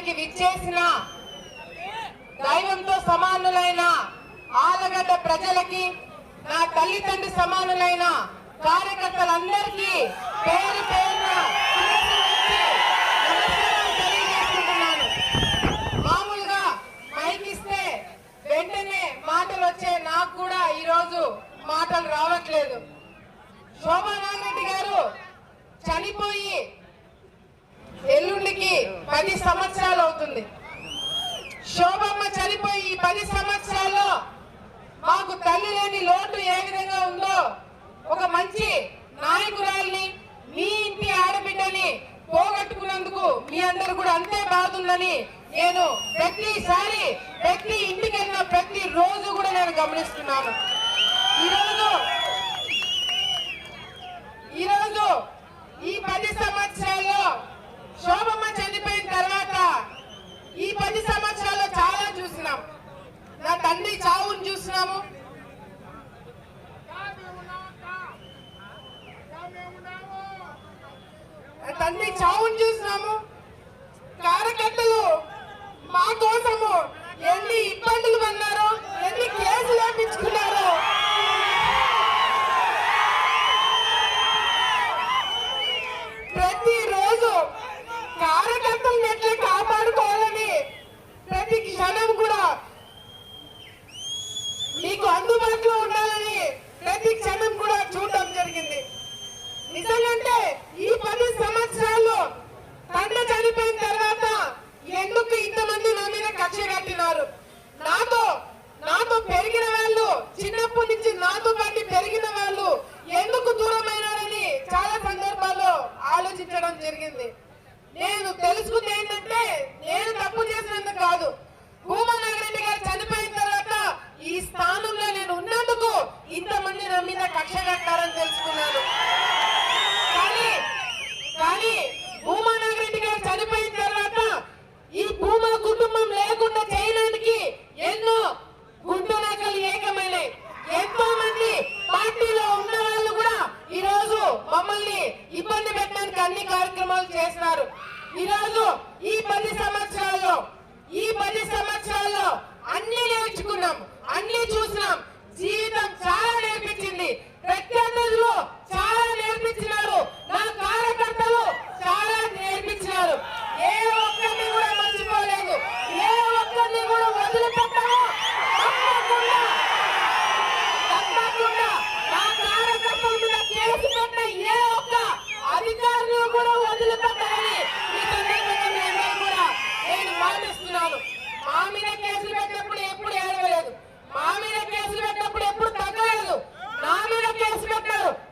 ఇక్కడికి విచ్చేసిన దైవంతో సమానులైన ఆలగడ్డ ప్రజలకి నా తల్లిదండ్రి సమానులైన కార్యకర్తలందరికీ పేరు పేరున తెలియజేసుకుంటున్నాను. మామూలుగా మైక్ వెంటనే మాటలు వచ్చే నాకు కూడా ఈరోజు మాటలు రావట్లేదు శోభానాగరెడ్డి గారు చనిపోయి ఎల్లుండికి పది సంవత్సరాలు చనిపోయి ఈ పది సంవత్సరాల్లో మాకు తల్లి లేని లోటు ఏ విధంగా ఉందో ఒక మంచి నాయకురాల్ని మీ ఇంటి ఆడబిడ్డని పోగొట్టుకున్నందుకు మీ అందరు కూడా అంతే బాధ నేను ప్రతిసారి ప్రతి ఇంటికి వెళ్ళిన ప్రతి రోజు కూడా నేను గమనిస్తున్నాను. ఈరోజు ఈరోజు ఈ పది సంవత్సరాల్లో శోభమ్మ చనిపోయిన తర్వాత ఈ పది సంవత్సరాల్లో చాలా చూసినాం నా తండ్రి చావుని చూసినాము తండ్రి చావుని చూసినాము కార్యకర్తలు మా కోసము ఎన్ని ఇబ్బందులు పడినారో ఎన్ని కేసులు వేపించుకున్నారో. ప్రతిరోజు కార్యకర్తలు ఎట్లా కాపాడుకోవాలని ప్రతి క్షణం కూడా మీకు అందుబాటులో ఉండాలని ప్రతి క్షణం కూడా చూడడం జరిగింది నిజంగంటే ఈ పది సంవత్సరాలు తండ్రి చనిపోయిన తర్వాత ఎందుకు ఇంతమంది నా మీద కక్ష కట్టినారు నాతో నాతో పెరిగిన వాళ్ళు చిన్నప్పటి నుంచి నాతో పాటు పెరిగిన వాళ్ళు ఎందుకు దూరమైనారని చాలా సందర్భాల్లో ఆలోచించడం జరిగింది నేను తెలుసుకుంది ఏంటంటే నేను తప్పు చేసినందుకు కాదు భూమా నాగరెడ్డి గారు చనిపోయిన తర్వాత ఈ స్థానంలో నేను ఉన్నందుకు ఇంతమంది నా మీద కక్ష కట్టారని తెలుసుకున్నాను కానీ కానీ భూమా నాగరెడ్డి గారు చనిపోయిన తర్వాత ఈ భూమా కుటుంబం లేకుండా చేయడానికి ఎన్నో గుంటనకలు ఏకమైనాయి ఎంతో మంది పార్టీలో ఉన్న వాళ్ళు కూడా ఈ రోజు మమ్మల్ని ఇబ్బంది పెట్టడానికి అన్ని కార్యక్రమాలు చేస్తున్నారు ఈ రోజు ఈ పది సంవత్సరాల్లో ఈ పది సంవత్సరాల్లో అన్ని నేర్చుకున్నాం అన్ని చూసినాం జీవితం చాలా నేర్పించింది ప్రత్యర్థులు చాలా నేర్పించినారు నా కార్యకర్తలు చాలా నేర్పించినారు ఏ ఒక్కరిని కూడా మర్చిపోలేదు ఏ ఒక్కరిని కూడా వదిలిపెట్టము తప్పకుండా తప్పకుండా నా కార్యకర్తల మీద కేసు పెట్టిన ఏ ఒక్క అధికారులు కూడా వదిలిపెట్టాలని ఈ సందర్భంగా మీ అందరూ కూడా నేను మాటిస్తున్నాను మా మీద కేసులు పెట్టినప్పుడు ఎప్పుడు ఏడవలేదు మా మీద కేసులు పెట్టినప్పుడు ఎప్పుడు తగ్గలేదు నా మీద కేసు పెట్టారు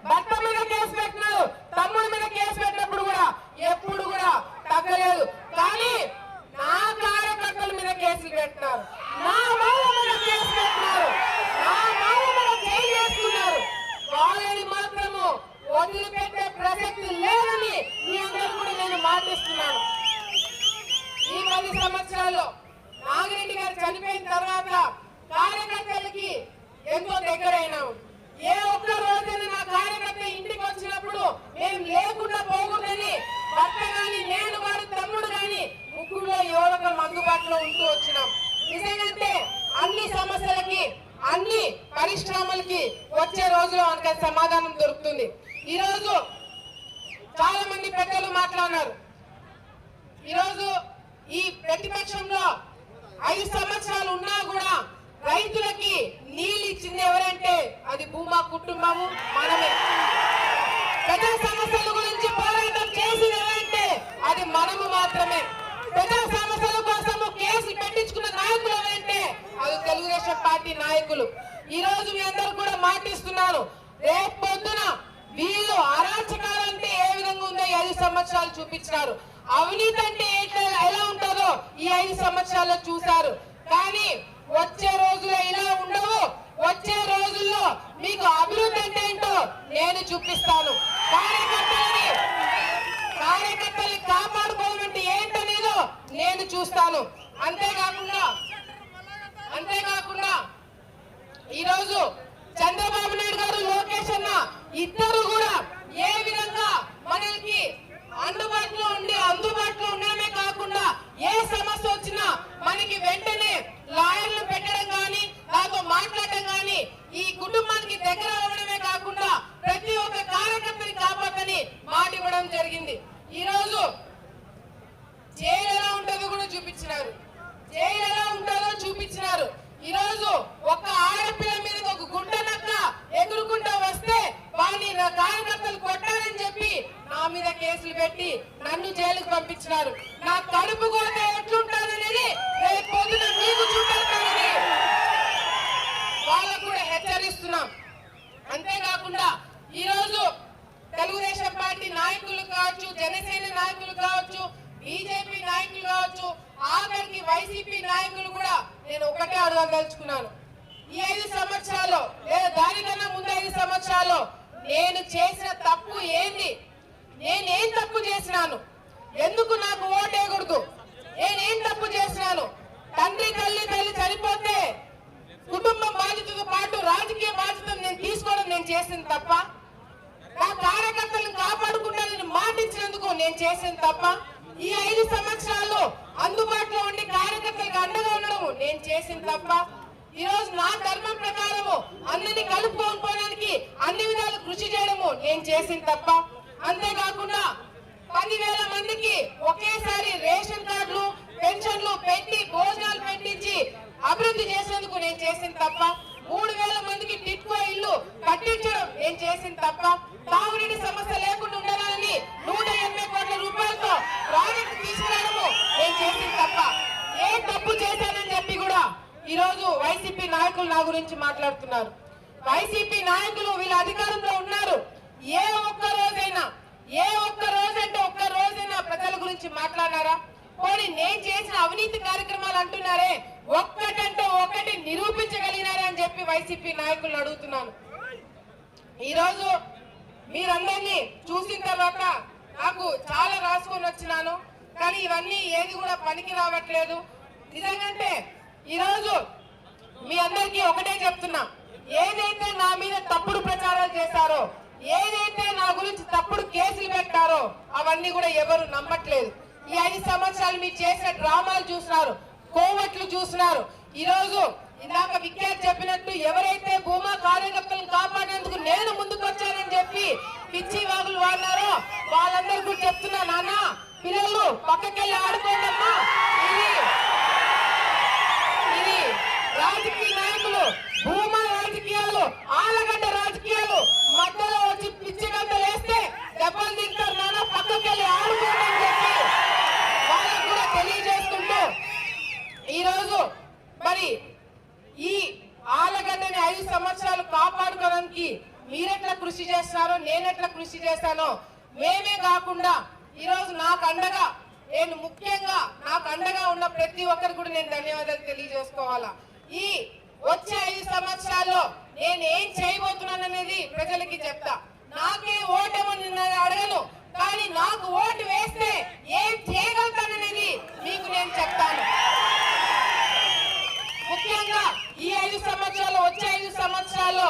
భర్త మీద కేసు పెట్టినారు. తమ్ముడి మీద కేసు పెట్టినప్పుడు కూడా ఎప్పుడు కూడా తగ్గలేదు కానీ నా కార్యకర్తల మీద కేసులు పెట్టినారు నా వాళ్ళ మీద కేసు పెట్టినారు నా వాళ్ళ మీద చేయి చేసుకున్నారు వాళ్ళని మాత్రము వదిలిపెట్టే ప్రసక్తి లేదని మీ అందరూ కూడా నేను మాటిస్తున్నాను ఈ పది సంవత్సరాల్లో నాగిరెడ్డి గారు చనిపోయిన తర్వాత కార్యకర్తలకి ఎంతో దగ్గరైనాం ఏ ఒక్క రోజైనా నా కార్యకర్త ఇంటికి వచ్చినప్పుడు మేము లేకుండా పోకూడదని భర్త గాని నేను వారి తమ్ముడు గాని ముగ్గురులో ఎవరొకరు అందుబాటులో ఉంటూ వచ్చినాం నిజంగంటే అన్ని సమస్యలకి అన్ని పరిశ్రమలకి వచ్చే రోజులో మనకి సమాధానం దొరుకుతుంది ఈ రోజు చాలా మంది పెద్దలు మాట్లాడినారు ఈరోజు ఈ ప్రతిపక్షంలో ఐదు సంవత్సరాలు ఉన్నా కూడా రైతులకి నీళ్ళు ఇచ్చింది ఎవరంటే అది భూమా కుటుంబము మనమే. ప్రజా సమస్యల గురించి పోరాటం చేసింది ఎవరంటే అది మనము మాత్రమే. ప్రజా సమస్యల కోసము కేసులు పెట్టించుకున్న నాయకులు ఎవరంటే అది తెలుగుదేశం పార్టీ నాయకులు. ఈ రోజు మీ అందరూ కూడా మాటిస్తున్నాను రేపు పొద్దున వీళ్ళు అరాచకాలంటే ఏ విధంగా ఉందో ఐదు సంవత్సరాలు చూపించినారు. అవినీతి అంటే ఏంటో- ఎలా ఉంటుందో ఈ ఐదు సంవత్సరాల్లో చూశారు. కానీ వచ్చే రోజులు ఇలా ఉండవు వచ్చే రోజుల్లో మీకు అభివృద్ధి అంటే ఏంటో నేను చూపిస్తాను. కార్యకర్తలని కార్యకర్తల్ని కాపాడుకోవాలంటే ఏంటనేదో నేను చూస్తాను. అంతేకాకుండా అంతేకాకుండా ఈరోజు చంద్రబాబు నాయుడు గారు లోకేష్ అన్న ఇద్దరు కూడా ఏ విధంగా అందుబాటులో ఉండి అందుబాటులో ఉండడమే కాకుండా ఏ సమస్య వచ్చినా మనకి వెంటనే లాయర్లు పెట్టడం కానీ దాంతో మాట్లాడటం కానీ ఈ కుటుంబానికి దగ్గర అవ్వడమే కాకుండా ప్రతి ఒక్క కార్యకర్తని కాపాడని మాట ఇవ్వడం జరిగింది ఈ రోజు జైలు ఎలా ఉంటుందో కూడా చూపించినారు జైలు ఎలా ఉంటుందో చూపించినారు ఈ రోజు ఒక ఆడపిల్ల మీద ఒక గుంట నక్క ఎదురుకుంటా వస్తే వాడిని నా కార్యకర్తలు కొట్టారని చెప్పి నా మీద కేసులు పెట్టి నన్ను జైలుకు పంపించినారు నా కడుపు కొడితే ఎట్లుంటాననేది రేపు పొద్దున మీకు చూపెడతానని వాళ్ళకు కూడా హెచ్చరిస్తున్నాం అంతేకాకుండా ఈ రోజు తెలుగుదేశం పార్టీ నాయకులు కావచ్చు జనసేన నాయకులు కావచ్చు బీజేపీ నాయకులు కావచ్చు ఆఖరికి వైసీపీ నాయకులు కూడా నేను ఒకటే అడగదలుచుకున్నాను ఈ ఐదు సంవత్సరాల్లో లేదా దానికన్నా ముందు ఐదు సంవత్సరాల్లో నేను చేసిన తప్పు ఏంది? నేనేం తప్పు చేసినాను? ఎందుకు నాకు ఓటేయకూడదు నేనేం తప్పు చేసినాను? తండ్రి తల్లి తల్లి చనిపోతే కుటుంబ బాధ్యతతో పాటు రాజకీయ బాధ్యతను నేను తీసుకోవడం నేను చేసింది తప్ప? నా కార్యకర్తలను కాపాడుకుంటానని మాటించినందుకు నేను చేసింది తప్ప? ఈ ఐదు సంవత్సరాలు అందుబాటులో ఉండి కార్యకర్తలకు అండగా ఉండడం నేను చేసింది తప్ప ఈ రోజు నా ధర్మం ప్రకారము అందరినీ కలుపుకొని పోవడానికి అన్ని విధాలు కృషి చేయడము నేను చేసింది తప్ప అంతేకాకుండా పదివేల మందికి ఒకేసారి రేషన్ కార్డులు పెన్షన్లు పెట్టి భోజనాలు పెట్టించి అభివృద్ధి చేసేందుకు నేను చేసింది తప్ప మూడు వేల మందికి టిట్కో ఇల్లు కట్టించడం నేను చేసింది తప్ప తాగునీటి సమస్య లేకుండా ఉండాలని నూట రూపాయలతో ప్రాజెక్ట్ తీసుకురావడము నేను చేసింది తప్ప. ఏ తప్పు చేశానని చెప్పి కూడా ఈ రోజు వైసీపీ నాయకులు నా గురించి మాట్లాడుతున్నారు. వైసీపీ నాయకులు వీళ్ళ అధికారంలో ఉన్నారు. ఏ ఒక్క రోజైనా ఏ ఒక్క రోజంటే ఒక్క రోజైనా ప్రజల గురించి మాట్లాడారా పోనీ నేను చేసిన అవినీతి కార్యక్రమాలు అంటున్నారే ఒక్కటంటే ఒకటి నిరూపించగలిగినారా అని చెప్పి వైసీపీ నాయకులు అడుగుతున్నాను. ఈ రోజు మీరందరినీ చూసిన తర్వాత నాకు చాలా రాసుకొని వచ్చినాను కానీ ఇవన్నీ ఏది కూడా పనికి రావట్లేదు. నిజంగంటే ఈరోజు మీ అందరికీ ఒకటే చెప్తున్నా ఏదైతే నా మీద తప్పుడు ప్రచారాలు చేశారో ఏదైతే నా గురించి తప్పుడు కేసులు పెట్టారో అవన్నీ కూడా ఎవరు నమ్మట్లేదు. ఈ ఐదు సంవత్సరాలు మీరు చేసిన డ్రామాలు చూసినారు కోవట్లు చూసినారు. ఈరోజు ఇందాక విఖ్యాత్ చెప్పినట్టు ఎవరైతే భూమా కార్యకర్తలను కాపాడేందుకు నేను ముందుకు వచ్చానని చెప్పి పిచ్చి వాగులు వాడినారో వాళ్ళందరూ కూడా చెప్తున్నా నాన్న పిల్లలు పక్కకెళ్ళి ఆడుకోండమ్మా. ఇది ఇది రాజకీయ నాయకులు భూమా రాజకీయాలు ఆలగడ్డ రాజకీయాలు మధ్యలో వచ్చి పిచ్చి గంటలు వేస్తే దెబ్బలు తింటారు నాన్న పక్కకెళ్ళి ఆడుకోండి అని చెప్పి వాళ్ళకు కూడా తెలియజేస్తుంటూ ఈరోజు మరి ఈ ఆలగడ్డని ఐదు సంవత్సరాలు కాపాడుకోవడానికి మీరెట్లా కృషి చేస్తున్నారో నేనెట్లా కృషి చేశానో మేమే కాకుండా ఈరోజు నాకు అండగా నేను ముఖ్యంగా నాకు అండగా ఉన్న ప్రతి ఒక్కరు కూడా నేను ధన్యవాదాలు తెలియజేసుకోవాలా? ఈ వచ్చే ఐదు సంవత్సరాల్లో నేను ఏం చేయబోతున్నాను అనేది ప్రజలకి చెప్తా. నాకే ఓటమని అడగను కానీ నాకు ఓటు వేస్తే ఏం చేయగలుగుతాననేది మీకు నేను చెప్తాను. ముఖ్యంగా ఈ ఐదు సంవత్సరాలు వచ్చే ఐదు సంవత్సరాల్లో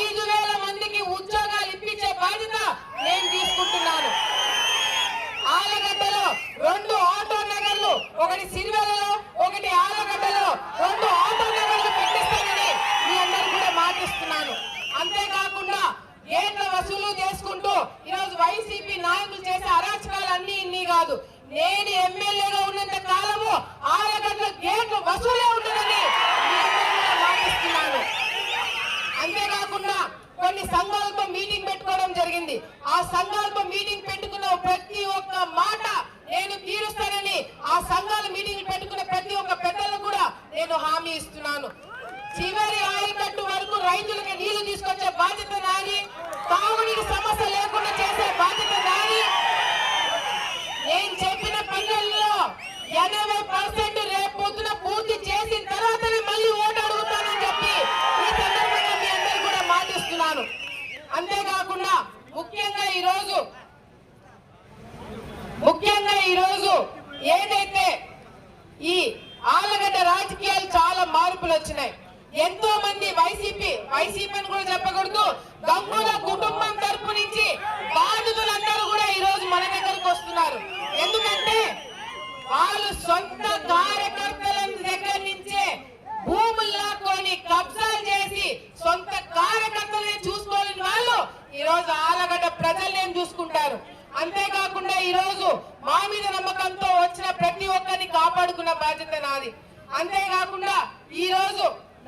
ఐదు వేల మందికి ఉద్యోగాలు ఇప్పించే బాధ్యత నేను తీసుకుంటున్నాను. ఆలగడ్డలో రెండు ఆటో నగర్లు ఒకటి సిరివెలలో ఒకటి ఆలగడ్డలో రెండు ఆటో నగర్లు పెట్టిస్తానని మీ అందరూ కూడా మాటిస్తున్నాను. అంతేకాకుండా గేట్ల వసూలు చేసుకుంటూ ఈరోజు వైసీపీ నాయకులు చేసే అరాచకాలు అన్ని ఇన్ని కాదు. నేను ఎమ్మెల్యేగా ఉన్నంత కాలము ఆలగడ్డల గేట్లు వసూలే ఉండదని మీ అందరూ కూడా మాటిస్తున్నాను అంతేకాకుండా కొన్ని సంఘాలతో మీటింగ్ పెట్టుకోవడం జరిగింది. ఆ సంఘాలతో మీటింగ్ పెట్టుకున్న ప్రతి ఒక్క మాట నేను తీరుస్తానని ఆ సంఘాల మీటింగ్ పెట్టుకున్న ప్రతి ఒక్క పెద్దలకు కూడా నేను హామీ ఇస్తున్నాను. చివరి ఆయకట్టు వరకు రైతులకు నీళ్ళు తీసుకొచ్చే బాధ్యత నాది. తాగునీటి సమస్య లేకుండా చేసే బాధ్యత నాది. నేను చెప్పిన పనుల్లో ఎనభై పర్సెంట్ రేపు పొద్దున పూర్తి చేసిన తర్వాతనే మళ్ళీ ఓటు అడుగుతానని చెప్పి ఈ సందర్భంగా మీ అందరూ కూడా మాటిస్తున్నాను అంతేకాకుండా ముఖ్యంగా ఈ రోజు ముఖ్యంగా ఈ రోజు ఏదైతే ఈ ఆలగడ్డ రాజకీయాలు చాలా మార్పులు వచ్చినాయి ఎంతో మంది వైసీపీ వైసీపీ అని కూడా చెప్పకూడదు గంగుల కుటుంబం తరపు నుంచి బాధితులందరూ కూడా ఈ రోజు మన దగ్గరకు వస్తున్నారు. ఎందుకంటే వాళ్ళు సొంత కార్యకర్తల దగ్గర నుంచే భూములు లాక్కొని కబ్జాలు చేసి సొంత కార్యకర్తలని చూసి ఈరోజు ఈ రోజు ఆలగడ్డ ప్రజల్ని చూసుకుంటారు? అంతేకాకుండా ఈరోజు మా మీద నమ్మకంతో వచ్చిన ప్రతి ఒక్కరిని కాపాడుకున్న బాధ్యత నాది. అంతేకాకుండా ఈరోజు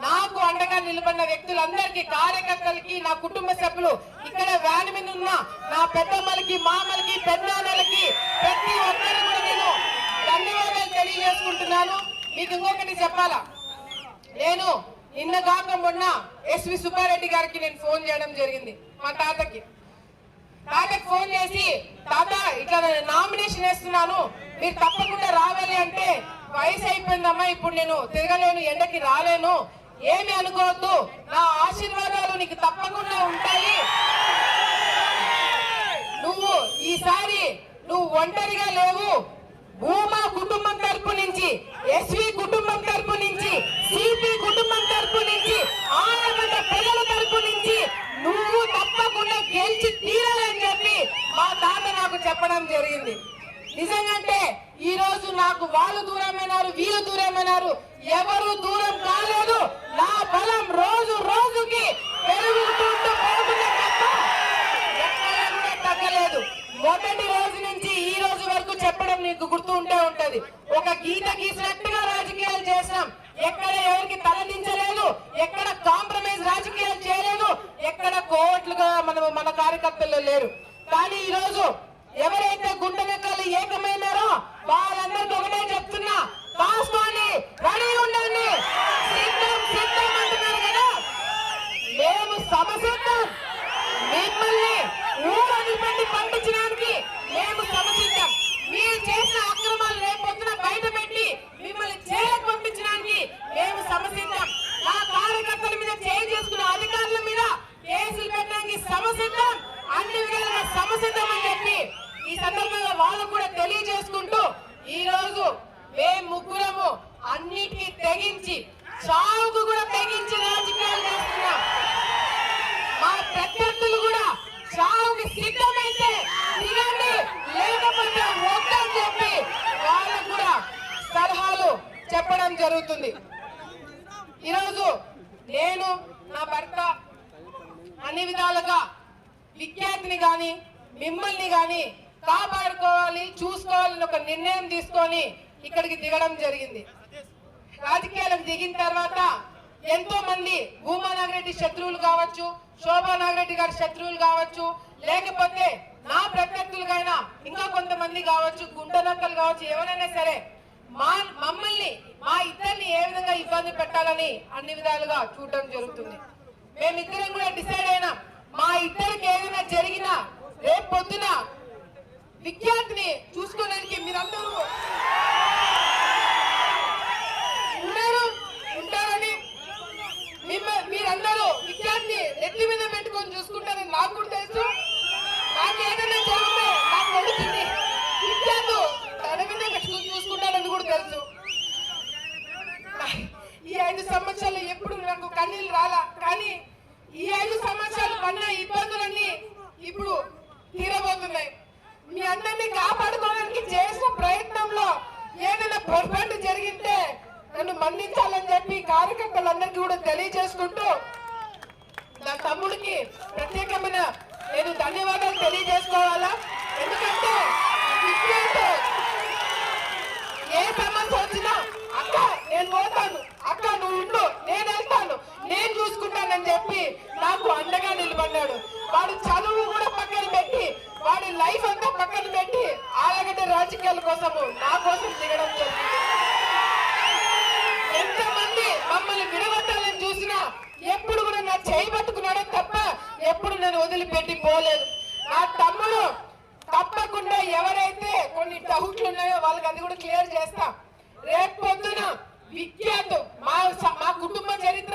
నాకు అండగా నిలబడిన వ్యక్తులందరికీ కార్యకర్తలకి నా కుటుంబ సభ్యులు ఇక్కడ వ్యాన్ మీద ఉన్న నా పెద్దమ్మలకి మామలకి పెద్దనాన్నలకి ప్రతి ఒక్కరి కూడా నేను ధన్యవాదాలు తెలియజేసుకుంటున్నాను. మీకు ఇంకొకటి చెప్పాలా? నేను నిన్న కాక మొన్న ఎస్వి సుబ్బారెడ్డి గారికి నేను ఫోన్ చేయడం జరిగింది మా తాతకి. తాతకి ఫోన్ చేసి తాత ఇట్లా నేను నామినేషన్ వేస్తున్నాను మీరు తప్పకుండా రావాలి అంటే వయసు అయిపోయిందమ్మా ఇప్పుడు నేను తిరగలేను ఎండకి రాలేను ఏమి అనుకోవద్దు నా ఆశీర్వాదాలు నీకు తప్పకుండా ఉంటాయి. నువ్వు ఈసారి నువ్వు ఒంటరిగా లేవు భూమా కుటుంబం తరపు నుంచి ఎస్వి కుటుంబం తరపు జరిగింది. నిజంగంటే ఈ రోజు నాకు వాళ్ళు దూరమైనారు వీళ్ళు దూరమైనారు. ఎవరు దూరం కాలేదు. నా బలం రోజు రోజుకి పెరుగుతుంటూ పోతుంది తప్ప కూడా తగ్గలేదు. మొదటి రోజు నుంచి ఈ రోజు వరకు చెప్పడం నీకు గుర్తు ఉంటే ఉంటది. ఒక గీత గీసినట్టుగా రాజకీయాలు చేసినాం. ఎక్కడ ఎవరికి తలదించలేదు ఎక్కడ కాంప్రమైజ్ రాజకీయాలు చేయలేదు ఎక్కడ కోట్లుగా మనం మన కార్యకర్తల్లో లేరు. కానీ ఈ రోజు ఎవరైతే గుండె గుండెనెక్కలు ఏకమైనారో వాళ్ళందరికీ ఒకటే చెప్తున్నా కాసుకోండి రెడీ ఉండండి. సిద్ధం సిద్ధం అంటున్నారు కదా. మేము సమసిద్ధం. మిమ్మల్ని ఊరని పెట్టి పంపించడానికి మేము సమసిద్ధం. మీరు చేసిన అక్రమాలు రేపొద్దున బయట పెట్టి మిమ్మల్ని జైలుకు పంపించడానికి మేము సమసిద్ధం. నా కార్యకర్తల మీద చేయి చేసుకున్న అధికారుల మీద కేసులు పెట్టడానికి సమసిద్ధం. అన్ని విధాలుగా సమసిద్ధం అని చెప్పి ఈ సందర్భంగా వాళ్ళు కూడా తెలియజేసుకుంటూ ఈ రోజు మేము ముగ్గురము అన్నిటికీ తెగించి చావుకు కూడా తెగించి రాజకీయాలు చేస్తున్నాం. మా ప్రత్యర్థులు కూడా చావుకి సిద్ధమైతే దిగండి లేకపోతే వద్దని చెప్పి వాళ్ళకు కూడా సలహాలు చెప్పడం జరుగుతుంది. ఈరోజు నేను నా భర్త అన్ని విధాలుగా విఖ్యాతిని కానీ మిమ్మల్ని కానీ కాపాడుకోవాలి చూసుకోవాలని ఒక నిర్ణయం తీసుకొని ఇక్కడికి దిగడం జరిగింది. రాజకీయాలకు దిగిన తర్వాత ఎంతో మంది భూమా నాగిరెడ్డి శత్రువులు కావచ్చు శోభా నాగిరెడ్డి గారి శత్రువులు కావచ్చు లేకపోతే నా ప్రత్యర్థులుగా ఇంకా కొంతమంది కావచ్చు గుండెనక్కలు కావచ్చు ఎవరైనా సరే మా మమ్మల్ని మా ఇద్దరిని ఏ విధంగా ఇబ్బంది పెట్టాలని అన్ని విధాలుగా చూడటం జరుగుతుంది. మేమిద్దరం కూడా డిసైడ్ అయినా మా ఇద్దరికి ఏదైనా జరిగినా రేపు పొద్దున విఖ్యాతిని చూసుకోవడానికి మీరందరూ ఉన్నారు ఉంటారని మీరందరూ విద్యార్థిని నెత్తి మీద పెట్టుకొని చూసుకుంటారని నాకు కూడా తెలుసు. నాకు ఏదైనా జరిగితే నాకు కొడుతుంది విఖ్యాతు తన మీద పెట్టుకొని చూసుకుంటారని కూడా తెలుసు. ఈ ఐదు సంవత్సరాలు ఎప్పుడు నాకు కన్నీళ్ళు రాలా? కానీ ఈ ఐదు సంవత్సరాలు పడిన ఇబ్బందులన్నీ ఇప్పుడు మీ అందరినీ కాపాడుకోవడానికి చేసిన ప్రయత్నంలో ఏదైనా పొరపాటు జరిగితే నన్ను మన్నించాలని చెప్పి కార్యకర్తలందరికీ కూడా తెలియజేసుకుంటూ నా తమ్ముడికి ప్రత్యేకమైన నేను ధన్యవాదాలు తెలియజేసుకోవాలా? ఎందుకంటే ఏ సమస్య వచ్చినా అక్క నేను పోతాను. అక్క నువ్వు ఉండు. నేను వెళ్తాను. నేను చూసుకుంటానని చెప్పి నాకు అండగా నిలబడ్డాడు. వాడు చదువు కూడా పక్కన పెట్టి వాడి లైఫ్ అంతా పక్కన పెట్టి ఆలగడ్డ రాజకీయాల కోసము నా కోసం దిగడం జరిగింది. ఎంతమంది మమ్మల్ని విడగొట్టాలని చూసినా ఎప్పుడు కూడా నా చేయి పట్టుకున్నాడే తప్ప ఎప్పుడు నేను వదిలిపెట్టి పోలేదు. నా తమ్ముడు తప్పకుండా ఎవరైతే కొన్ని డౌట్లు ఉన్నాయో వాళ్ళకి అది కూడా క్లియర్ చేస్తా. రేపు పొద్దున విఖ్యాత్ మా స- మా కుటుంబ చరిత్ర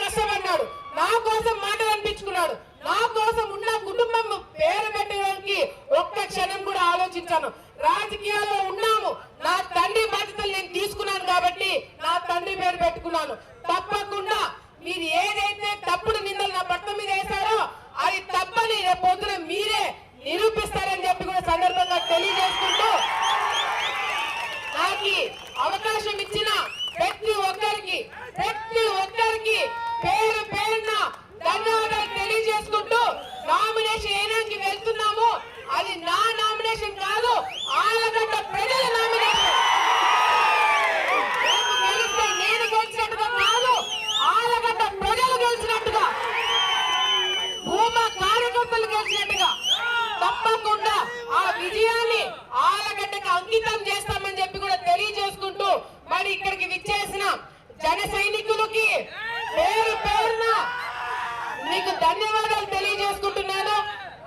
కోసం కష్టపడ్డాడు. నా కోసం మాట అనిపించుకున్నాడు. నా కోసం ఉన్న కుటుంబం పేరు పెట్టడానికి ఒక్క క్షణం కూడా ఆలోచించాను. రాజకీయాల్లో ఉన్నాము. నా తండ్రి బాధ్యతలు నేను తీసుకున్నాను కాబట్టి నా తండ్రి పేరు పెట్టుకున్నాను. తప్పకుండా మీరు ఏదైతే తప్పుడు నిందలు నా భర్త మీద వేశారో అది తప్పని పొద్దున మీరే నిరూపిస్తారని చెప్పి కూడా సందర్భంగా తెలియజేసుకుంటూ నాకు అవకాశం ఇచ్చిన ప్రతి ఒక్కరికి ప్రతి ఒక్కరికి పేరు పేరున ధన్యవాదాలు తెలియజేసుకుంటూ నామినేషన్ ఏనానికి వెళ్తున్నామో అది నా నామినేషన్ కాదు ఆలగడ్డ ప్రజల నామినేషన్. నేను గెలిచినట్టుగా కాదు ఆలగడ్డ ప్రజలు గెలిచినట్టుగా. భూమా కార్యకర్తలు గెలిచినట్టుగా. తప్పకుండా ఆ విజయాన్ని ఆలగడ్డకి అంకితం చేస్తామని నాడు ఇక్కడికి విచ్చేసిన జన సైనికులకి పేరు పేరున మీకు ధన్యవాదాలు తెలియజేసుకుంటున్నాను.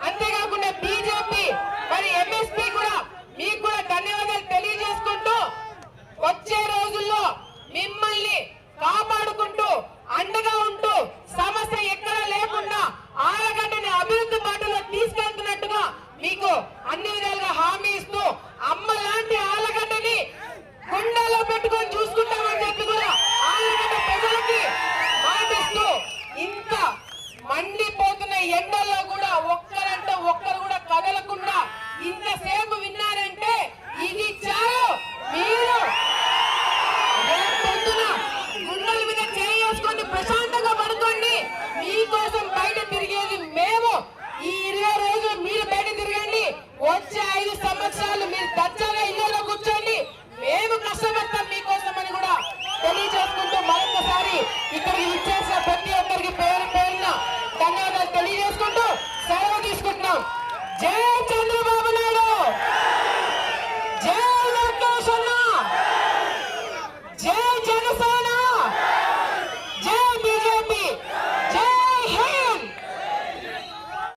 అంతేకాకుండా బీజేపీ మరి ఎంఎస్పీ కూడా మీకు కూడా ధన్యవాదాలు తెలియజేసుకుంటూ వచ్చే రోజుల్లో మిమ్మల్ని కాపాడుకుంటూ అండగా ఉంటూ సమస్య ఎక్కడ లేకుండా ఆరగడ్డని అభివృద్ధి బాటలో తీసుకెళ్తున్నట్టుగా మీకు అన్ని విధాలుగా హామీ ఇస్తూ పట్టుకొని చూసుకుంటామని